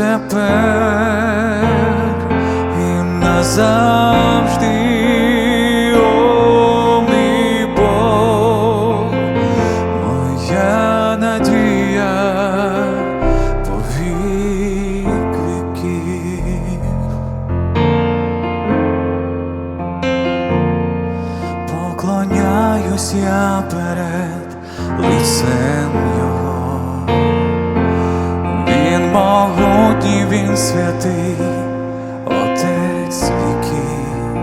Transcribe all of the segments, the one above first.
тепер і назавжди, моя надія віків. Поклоняюсь я перед лицем Його. Він він святий, Отець віків,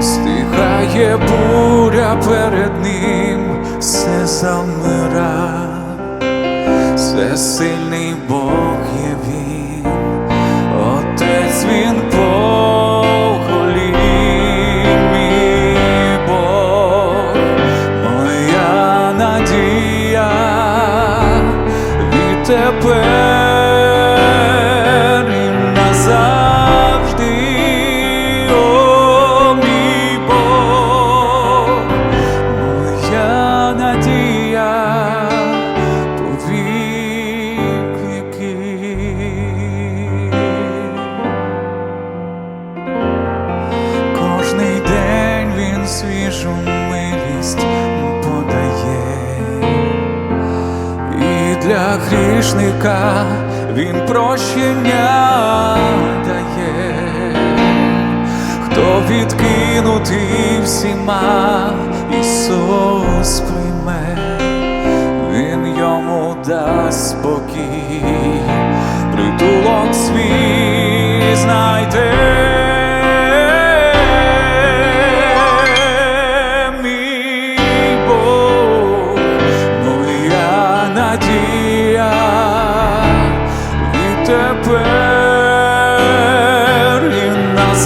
стихає буря перед ним, все замира, все сильний Бог є він, Отець він поколінь, мій Бог, моя надія. Відтепер і для грішника він прощення дає, хто відкинутий всіма, Ісус прийме,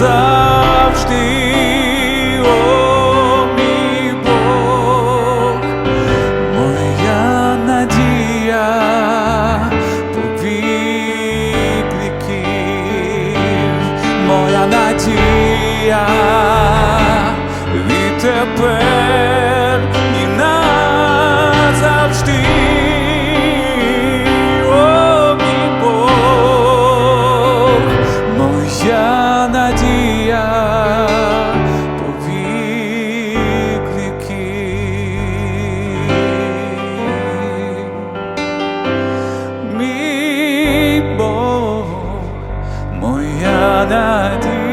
назавжди, о моя надія повік моя надія відтепер نادي